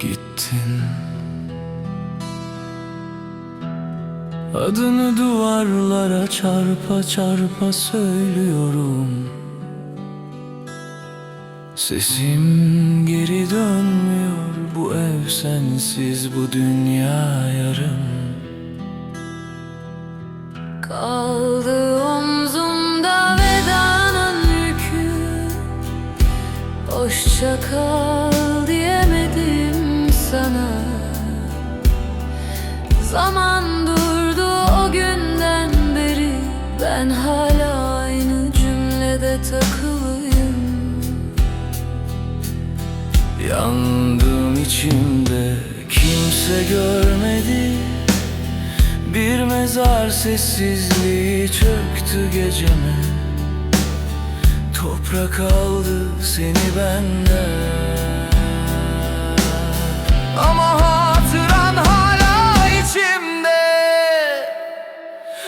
gittin. Adını duvarlara çarpa çarpa söylüyorum. Sesim geri dönmüyor bu ev sensiz bu dünya yarım. Kaldı omzumda vedanın yükü. Hoşça kal. Yandım içimde kimse görmedi. Bir mezar sessizliği çöktü geceme. Toprak aldı seni benden. Ama hatıran hala içimde.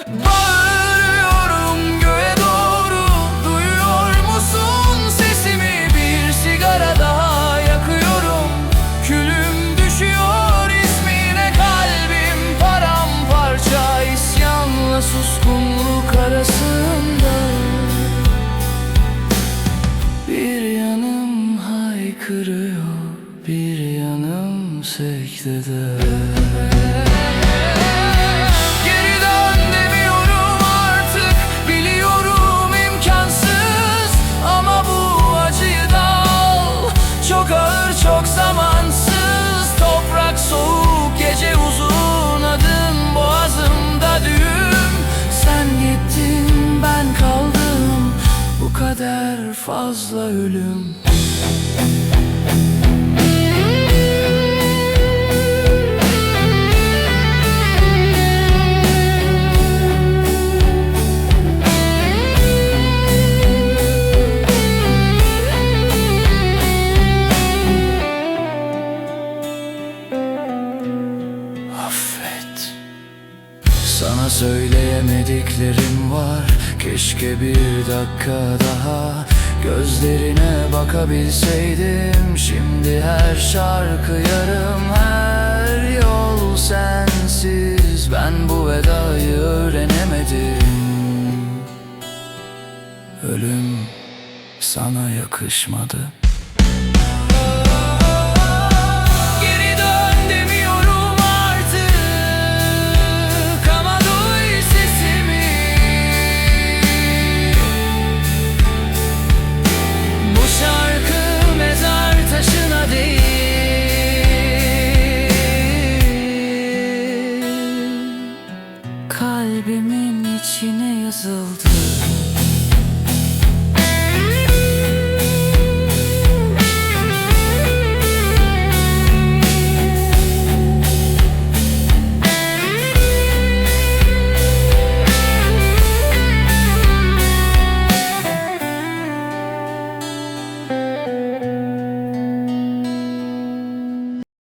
Bağırıyorum haykırıyor Bir yanım sekdede ölüm Affet. Sana söyleyemediklerim var. Keşke bir dakika daha Gözlerine bakabilseydim Şimdi her şarkı yarım Her yol sensiz. Ben bu vedayı öğrenemedim. Ölüm sana yakışmadı Kalbimin içine yazıldı